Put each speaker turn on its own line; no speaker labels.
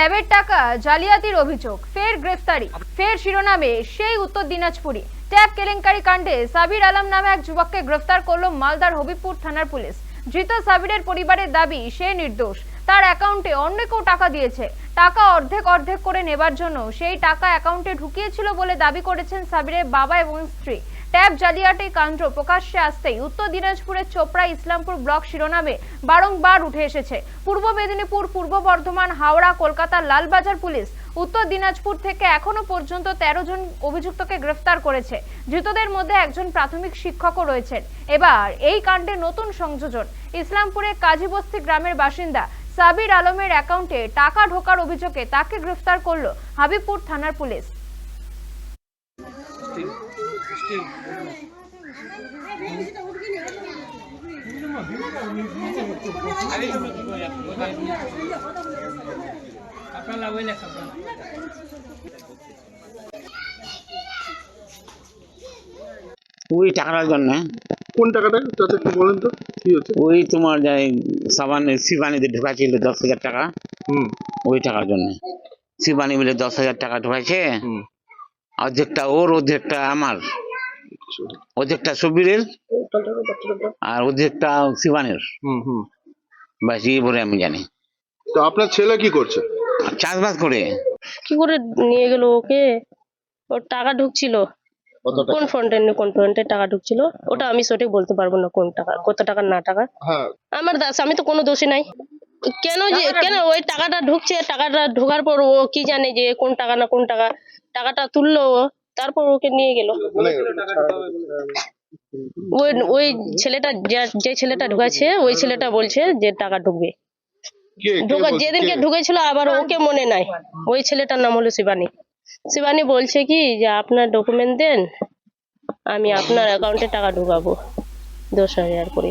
ট্যাবের টাকা, জালিয়াতির অভিযোগ, ফের গ্রেফতারি, ফের শিরোনামে সেই উত্তর দিনাজপুরি ট্যাব কেলেঙ্কারি কাণ্ডে সাবির আলম নামে এক যুবককে গ্রেফতার করল মালদার হবিবপুর থানার পুলিশ। ধৃত সাবিরের পরিবারের দাবি, সে নির্দোষ। তার অ্যাকাউন্টে অন্য কেউ টাকা দিয়েছে। টাকা অর্ধেক অর্ধেক করে নেবার জন্য সেই টাকা অ্যাকাউন্টে ঢুকিয়েছিল বলে দাবি করেছেন সাবিরের বাবা এবং স্ত্রী। ট্যাব জালিয়াতি কাণ্ড প্রকাশ্যে আসতেই উত্তর দিনাজপুরের চোপড়া ইসলামপুর ব্লক শিরোনামে বারংবার উঠে এসেছে। পূর্ব মেদিনীপুর, পূর্ব বর্ধমান, হাওড়া, কলকাতার লালবাজার পুলিশ উত্তর দিনাজপুর থেকে এখনও পর্যন্ত তেরো জন অভিযুক্তকে গ্রেফতার করেছে। ধৃতদের মধ্যে একজন প্রাথমিক শিক্ষকও রয়েছেন। এবার এই কাণ্ডে নতুন সংযোজন। ইসলামপুরের কাজীবস্তি গ্রামের বাসিন্দা সাবির আলমের অ্যাকাউন্টে টাকা ঢোকার অভিযোগে তাকে গ্রেফতার করল হাবিবপুর থানার পুলিশ।
कपड़ा लावेला कपड़ा
ওই টাকাটার জন্য
কোন টাকাটা চাচা একটু বলেন তো কি হচ্ছে
ওই তোমার যাই সাবান শিবানিতে ঢোকাছিল দশ হাজার টাকা
হুম
ওই টাকার জন্য শিবানী বলে দশ হাজার টাকা ঢোকাইছে
হুম
অর্ধেকটা ওর অর্ধেকটা আমার। অর্ধেকটা সবিরের আর অর্ধেকটা শিবানের।
হুম হুম।
ব্যাস এই বলে আমি জানি।
তো আপনার ছেলে কি করছে?
চাষবাস করে।
কি করে নিয়ে গেল ওকে? ওর টাকা ঢুকছিল।
কত
কোন ফ্রন্টে কোন ফ্রন্টে টাকা ঢুকছিল? ওটা আমি সঠিক বলতে পারব না কোন টাকা কত টাকা না টাকা।
হ্যাঁ।
আমার দাস আমি তো কোনো দোষী নাই। কেন যে কেন ওই টাকাটা ঢুকছে? টাকাটা ঢোকার পর ও কি জানে যে কোন টাকা না কোন টাকা? টাকাটা তুললো ও, তারপর ওকে নিয়ে গেল। ওই ওই ছেলেটা যে ছেলেটা ঢুকাছে ওই ছেলেটা বলছে যে টাকা ঢুকবে। ঢুকা যেদিনকে? ঢুকেছিল আবার ওকে মনে নাই। ওই ছেলেটার নাম হলো শিবানী। শিবানী বলছে কি যে আপনার ডকুমেন্ট দেন আমি আপনার অ্যাকাউন্টে টাকা ঢুকাবো। দশ হাজার করে।